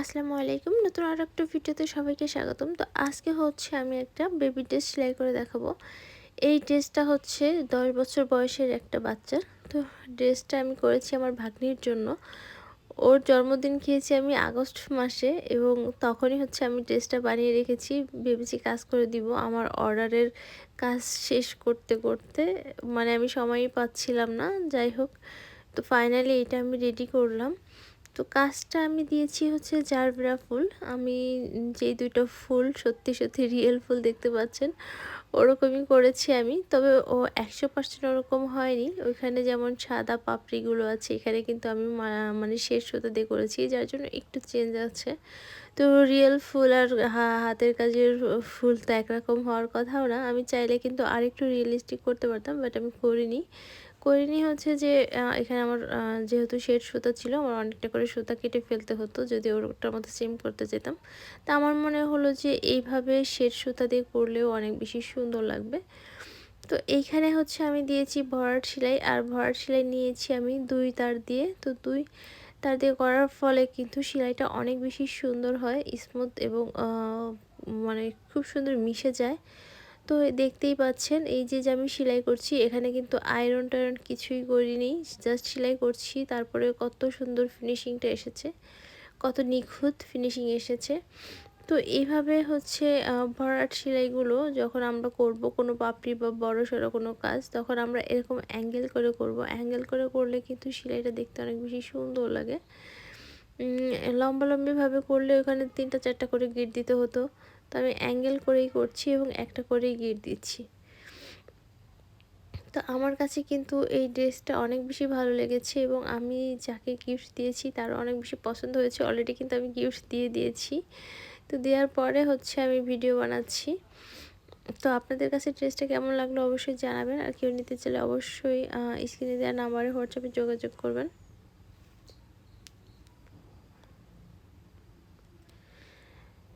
আসসালামু আলাইকুম। নতুন আর একটা ভিডিওতে সবাইকে স্বাগতম। তো আজকে হচ্ছে আমি একটা বেবি ড্রেস সেলাই করে দেখাবো। এই ড্রেসটা হচ্ছে দশ বছর বয়সের একটা বাচ্চার। তো ড্রেসটা আমি করেছি আমার ভাগ্নির জন্য। ওর জন্মদিন খেয়েছি আমি আগস্ট মাসে এবং তখনই হচ্ছে আমি ড্রেসটা বানিয়ে রেখেছি। ভেবেছি কাজ করে দিব। আমার অর্ডারের কাজ শেষ করতে করতে মানে আমি সময়ই পাচ্ছিলাম না। যাই হোক, তো ফাইনালি এটা আমি রেডি করলাম। তো কাজটা আমি দিয়েছি হচ্ছে জারবেরা ফুল। আমি যেই দুটো ফুল সত্যি সত্যি রিয়েল ফুল দেখতে পাচ্ছেন, ওরকমই করেছি আমি। তবে ও একশো পার্সেন্ট ওরকম হয়নি। ওইখানে যেমন সাদা পাপড়িগুলো আছে, এখানে কিন্তু আমি মানে শেষ দিয়ে করেছি, যার জন্য একটু চেঞ্জ আছে। তো রিয়েল ফুল আর হাতের কাজের ফুল তো একরকম হওয়ার কথাও না। আমি চাইলে কিন্তু আরেকটু রিয়েলিস্টিক করতে পারতাম বাট আমি করিনি। করিনি হচ্ছে যে এখানে আমার যেহেতু শেড সুতা ছিল, আমার অনেকটা করে সুতা কেটে ফেলতে হতো যদি ওটার মতো সেম করতে যেতাম। তা আমার মনে হলো যে, এইভাবে শেড সুতা দিয়ে করলেও অনেক বেশি সুন্দর লাগবে। তো এইখানে হচ্ছে আমি দিয়েছি ভরাট সেলাই, আর ভরাট সেলাই নিয়েছি আমি দুই তার দিয়ে। তো দুই তার দিয়ে করার ফলে কিন্তু সেলাইটা অনেক বেশি সুন্দর হয় স্মুথ এবং মানে খুব সুন্দর মিশে যায়। তো দেখতেই পাচ্ছেন, এই যে যে আমি সেলাই করছি, এখানে কিন্তু আয়রন টায়রন কিছুই করিনি জাস্ট সেলাই করছি, তারপরে কত সুন্দর ফিনিশিংটা এসেছে, কত নিখুঁত ফিনিশিং এসেছে। তো এইভাবে হচ্ছে ভরাট সেলাইগুলো যখন আমরা করব কোনো পাপড়ি বা বড় সড়ো কোনো কাজ, তখন আমরা এরকম অ্যাঙ্গেল করে করব। অ্যাঙ্গেল করে করলে কিন্তু সেলাইটা দেখতে অনেক বেশি সুন্দর লাগে। লম্বা লম্বিভাবে করলে ওখানে তিনটা চারটা করে গিট দিতে হতো। তো আমি অ্যাঙ্গেল করেই করছি এবং একটা করেই গিট দিচ্ছি। তো আমার কাছে কিন্তু এই ড্রেসটা অনেক বেশি ভালো লেগেছে এবং আমি যাকে গিফট দিয়েছি তার অনেক বেশি পছন্দ হয়েছে। অলরেডি কিন্তু আমি গিফট দিয়ে দিয়েছি। তো দেওয়ার পরে হচ্ছে আমি ভিডিও বানাচ্ছি। তো আপনাদের কাছে ড্রেসটা কেমন লাগল অবশ্যই জানাবেন। আর কেউ নিতে চাইলে অবশ্যই স্ক্রিনে দেওয়া নাম্বারে হোয়াটসঅ্যাপে যোগাযোগ করবেন।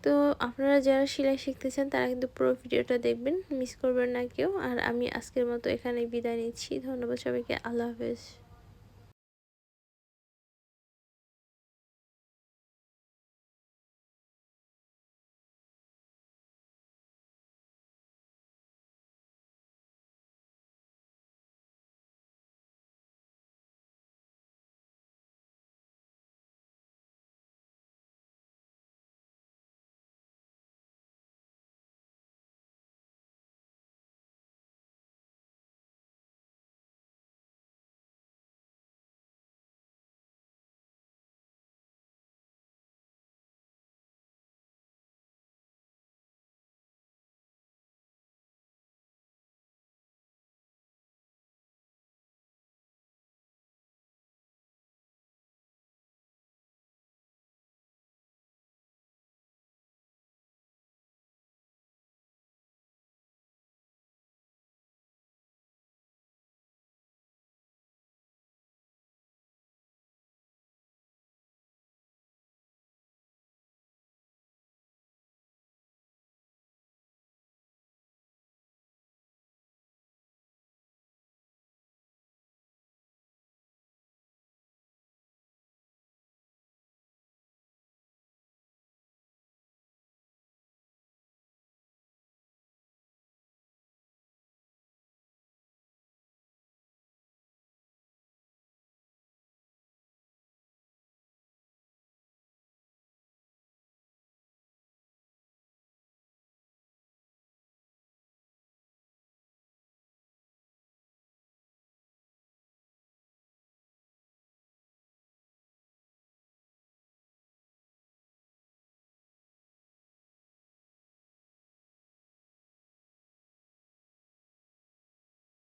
তো আপনারা যারা সেলাই শিখতে চান, তারা কিন্তু পুরো ভিডিওটা দেখবেন মিস করবেন না কেউ। আর আমি আজকের মতো এখানে বিদায় নিচ্ছি। ধন্যবাদ সবাইকে। আল্লাহ হাফেজ।